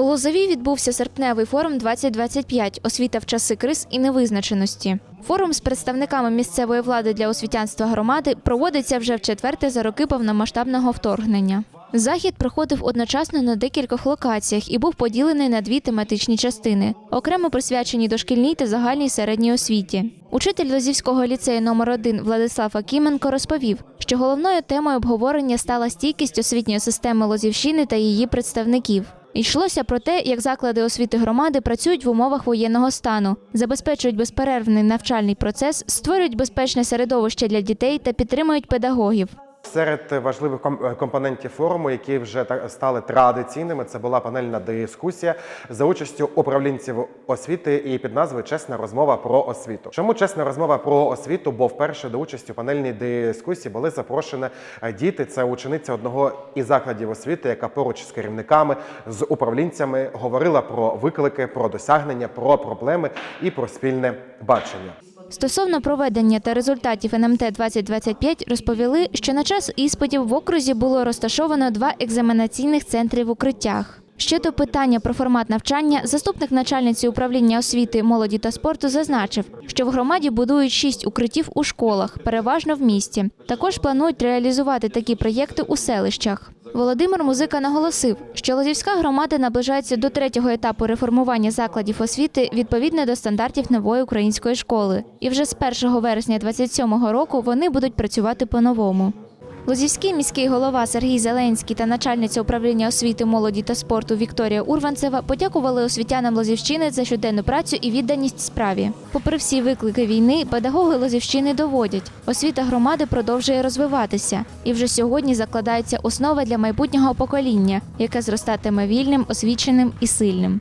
У Лозові відбувся серпневий форум 2025 освіта в часи криз і невизначеності. Форум з представниками місцевої влади для освітянства громади проводиться вже в четверте за роки повномасштабного вторгнення. Захід проходив одночасно на декількох локаціях і був поділений на дві тематичні частини, окремо присвячені дошкільній та загальній середній освіті. Учитель Лозівського ліцею номер 1 Владислав Акіменко розповів, що головною темою обговорення стала стійкість освітньої системи Лозівщини та її представників. Йшлося про те, як заклади освіти громади працюють в умовах воєнного стану, забезпечують безперервний навчальний процес, створюють безпечне середовище для дітей та підтримують педагогів. Серед важливих компонентів форуму, які вже та- стали традиційними, це була панельна дискусія за участю управлінців освіти і під назвою Чесна розмова про освіту. Чому чесна розмова про освіту? Бо вперше до участі у панельній дискусії були запрошені е, діти. Це учениця одного із закладів освіти, яка поруч з керівниками, з управлінцями говорила про виклики, про досягнення, про проблеми і про спільне бачення. Стосовно проведення та результатів НМТ 2025 розповіли, що на час іспитів в окрузі було розташовано два екзаменаційних центри в укриттях. Щодо питання про формат навчання, заступник начальниці управління освіти, молоді та спорту зазначив, що в громаді будують шість укриттів у школах, переважно в місті. Також планують реалізувати такі проєкти у селищах. Володимир Музика наголосив, що Лозівська громада наближається до третього етапу реформування закладів освіти відповідно до стандартів нової української школи. І вже з 1 вересня 2027 року вони будуть працювати по-новому. Лозівський міський голова Сергій Зеленський та начальниця управління освіти, молоді та спорту Вікторія Урванцева подякували освітянам Лозівщини за щоденну працю і відданість справі. Попри всі виклики війни, педагоги Лозівщини доводять, освіта громади продовжує розвиватися, і вже сьогодні закладається основа для майбутнього покоління, яке зростатиме вільним, освіченим і сильним.